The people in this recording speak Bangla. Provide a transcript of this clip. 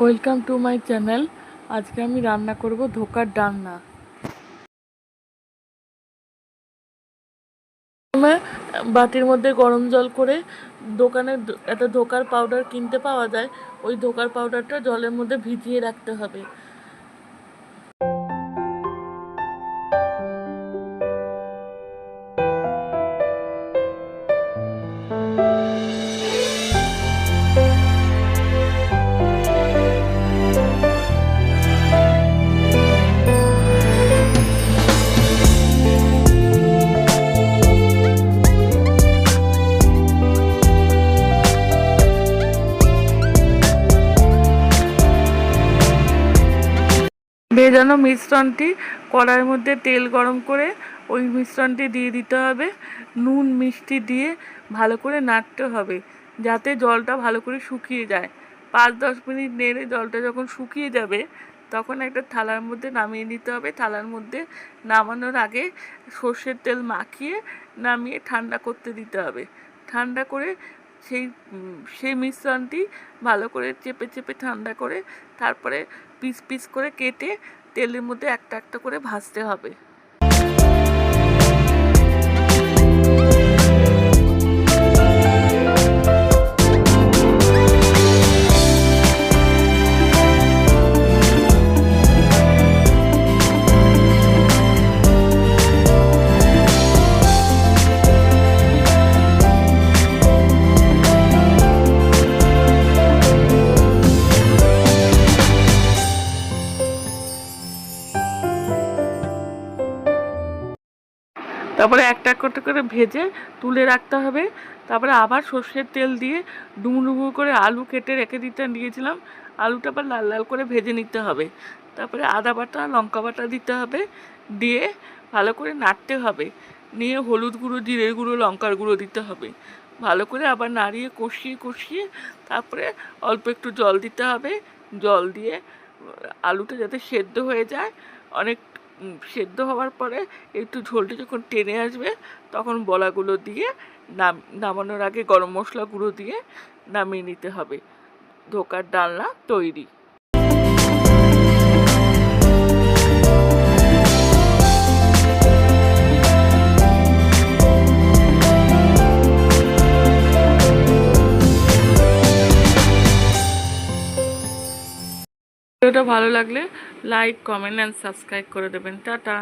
ওয়েলকাম টু মাই চ্যানেল আজকে আমি রান্না করব ধোকার ডালনা। প্রথমে বাটির মধ্যে গরম জল করে দোকানে একটা ধোকার পাউডার কিনতে পাওয়া যায়। ওই ধোকার পাউডারটা জলের মধ্যে ভিজিয়ে রাখতে হবে। ভেজানো মিশ্রণটি কড়াইয়ের মধ্যে তেল গরম করে ওই মিশ্রণটি দিয়ে দিতে হবে। নুন, মিষ্টি দিয়ে ভালো করে নাড়তে হবে যাতে জলটা ভালো করে শুকিয়ে যায়। পাঁচ, দশ মিনিট নেড়ে জলটা যখন শুকিয়ে যাবে তখন একটা থালার মধ্যে নামিয়ে নিতে হবে। থালার মধ্যে নামানোর আগে সর্ষের তেল মাখিয়ে নামিয়ে ঠান্ডা করতে দিতে হবে। ঠান্ডা করে সেই সেই মিশ্রণটি ভালো করে চেপে চেপে ঠান্ডা করে তারপরে পিস পিস করে কেটে তেলের মধ্যে একটা একটা করে ভাজতে হবে। তারপরে একটা একটা করে ভেজে তুলে রাখতে হবে। তারপরে আবার সর্ষের তেল দিয়ে ডুমো ডুমো করে আলু কেটে রেখে দিতে দিয়েছিলাম। আলুটা আবার লাল লাল করে ভেজে নিতে হবে। তারপরে আদা বাটা, লঙ্কা বাটা দিতে হবে। দিয়ে ভালো করে নাড়তে হবে। নিয়ে হলুদ গুঁড়ো, জিরের গুঁড়ো, লঙ্কার গুঁড়ো দিতে হবে। ভালো করে আবার নাড়িয়ে কষিয়ে কষিয়ে তারপরে অল্প একটু জল দিতে হবে। জল দিয়ে আলুটা যাতে সেদ্ধ হয়ে যায়, অনেক সেদ্ধ হওয়ার পরে একটু ঝোলটা যখন টেনে আসবে, তখন বলাগুলো দিয়ে নাম, নামানোর আগে গরম মশলা গুঁড়ো দিয়ে নামিয়ে নিতে হবে। ধোকার ডালনা তৈরি। ভিডিওটা ভালো লাগলে লাইক কমেন্ট অ্যান্ড সাবস্ক্রাইব করে দেবেন। টাটা।